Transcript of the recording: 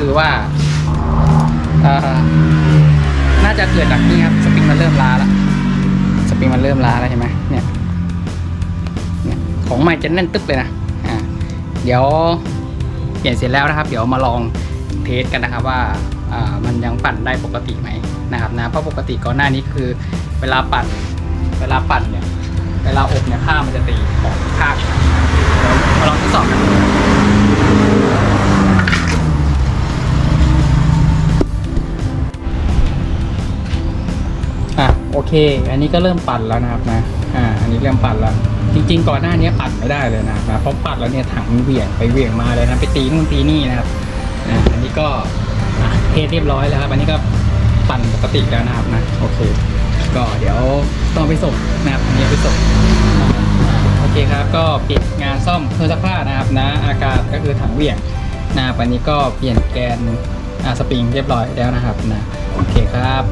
คือว่าน่าจะเกิดจากนี่ครับสปริงมันเริ่มล้าแล้วสปริงมันเริ่มล้าแล้วใช่ไหมเนี่ยของใหม่จะแน่นตึ๊บเลยนะอ่เดี๋ยวเปลี่ยนเสร็จแล้วนะครับ เดี๋ยวมาลองเทสกันนะครับว่ามันยังปั่นได้ปกติไหมนะครับนะเพราะปกติก่อนหน้านี้คือ เวลาปั่นเวลาปั่นเนี่ยเวลาอบเนี่ยผ้ามันจะตีของข้างเราลองทดสอบกัน อะโอเค อันนี้ก็เริ่มปั่นแล้วนะครับนะอ่าอันนี้เริ่มปั่นแล้ว จริง ๆ ก่อนหน้านี้ปั่นไม่ได้เลยนะครับเพราะปั่นแล้วเนี่ยถังเหวี่ยงไปเหวี่ยงมาเลยนะไปตีนู่นตีนี่นะครับอ่าอันนี้ก็เทเรียบร้อยแล้วครับอันนี้ก็ปั่นปกติแล้วนะครับนะโอเค ก็เดี๋ยวต้องไปส่งนะครับอันนี้ไปส่งโอเคครับก็ปิดงานซ่อมเครื่องซักผ้านะครับนะ อาการก็คือถังเหวี่ยงนะครับอันนี้ก็เปลี่ยนแกนอ่าสปริงเรียบร้อยแล้วนะครับนะโอเคครับ